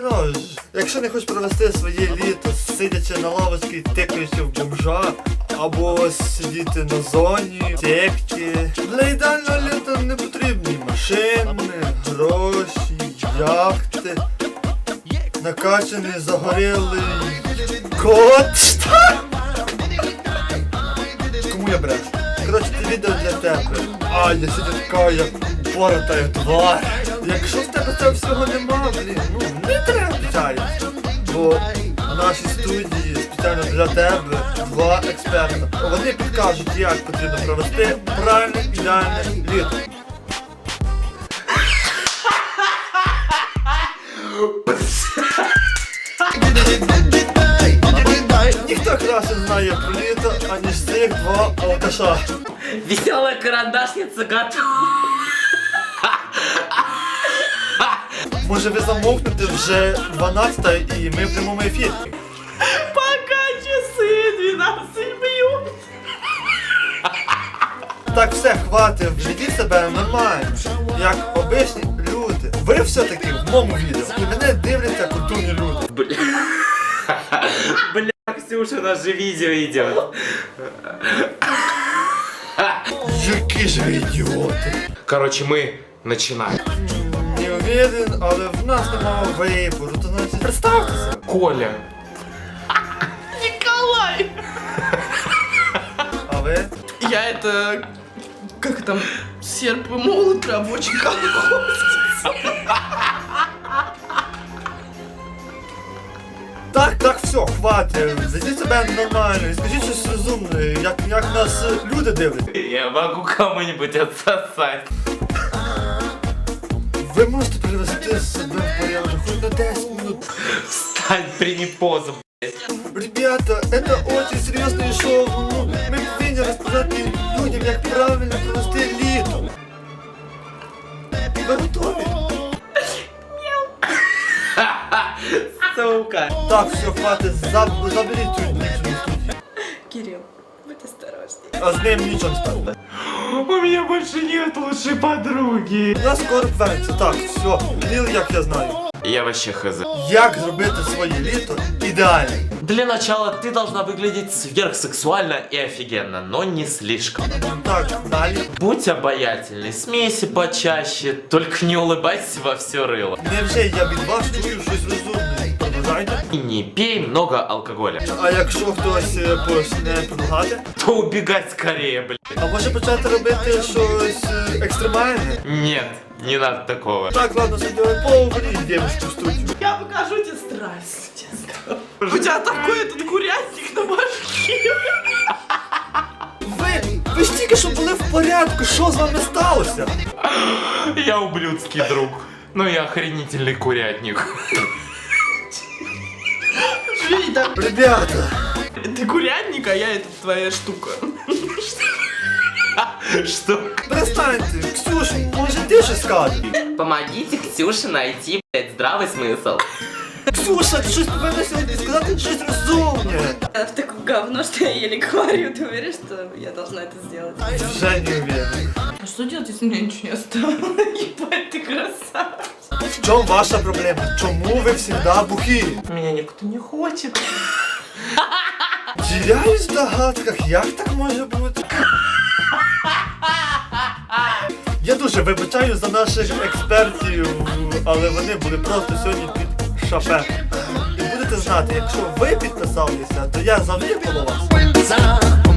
Коротше, якщо не хочеш провести своє літо, сидячи на лавочці, тикаючи в бомжа, або сидіти на зоні, текті. Для ідеального літа не потрібні машини, гроші, яхти, накачаний, загорілий кот. Кому я брешу? Коротше, це відео для тебе. А, я сьогодні така, як поротая тварь. Якщо в тебе цього всього нема, блін, ну не треба печалитися. Бо в нашій студії спеціально для тебе два експерта. Вони підкажуть, як потрібно провести правильне ідеальне літо. Ніхто краще знає про літо, аніж цих два алкаша. Веселая карандашница готова. Може ви замовкнете вже 12 і ми в прямому ефірі. Пока часы 12 бьют. Так все, хватить, ведіть себе нормально, як обичні люди. Ви все-таки в моєму відео. І мене дивляться культурні люди. Бля. Бля, Ксюша, у нас же видео идет. Які ж ви ідіоти. Короче, мы начинаем. Не уверен, але в нас немає вибору, то значить представтеся. Коля. Николай! А ви? Я это... Как там? Серп и молот рабочий колхоз. Так, так, все, хватить. Ведіть себе нормально і скажіть щось розумне, як, як нас е, люди дивляться. Я могу кому-нибудь отсосать. Ви можете привести себе в порядок хоч на 10 минут. Встань, прими позу. Ребята, это очень серьезное шоу. Ну, мы повинні розказати людям, як правильно провести літо. Ви готові? Сука. Так, все, хватить, заб- заберіть цю дівчину А з ним нічого не стане. У меня больше нет лучшей подруги. Я скоро повернеться. Так, все, Ліл, як я знаю. Я вообще хз. Як зробити своє літо ідеальним? Для начала ты должна выглядеть сверхсексуально и офигенно, но не слишком. Так, далі. Будь обаятельный, смейся почаще, только не улыбайся во все рыло. Невже я від вас чую щось розумне? Продовжайте. И не пей много алкоголя. А якщо хтось е, почне предлагати? То убегай скорее, блядь. А може почати робити щось е, екстремальне? Нет, не надо такого. Так, ладно, сиділи поговоріть, девушки, в студію. Я покажу тебе страсть, честно. У тебя такой этот курятник на башке. Ви, ви ж тільки що були в порядку, що з вами сталося? Я ублюдский друг. Ну и охренительный курятник. Видно, Ребята, ты курятник, а я это твоя штука. Что? перестаньте, Ксюш, може ти щось скажеш? Помогите Ксюше найти, блядь, здравый смысл. Ксюша, ти щось повинна сьогодні сказати щось розумне. в такое говно, что я еле говорю. Ты уверен, что я должна это сделать? Вже не уверен. А что делать, если у меня ничего не осталось? Ебать, ты красавчик. Чому ваша проблема? Чому ви завжди бухі? Меня никто не хочет. Теряюсь в догадках, як так може бути? Я дуже вибачаю за наших експертів, але вони були просто сьогодні під шафе. І будете знати, якщо ви підписалися, то я завжди коло вас.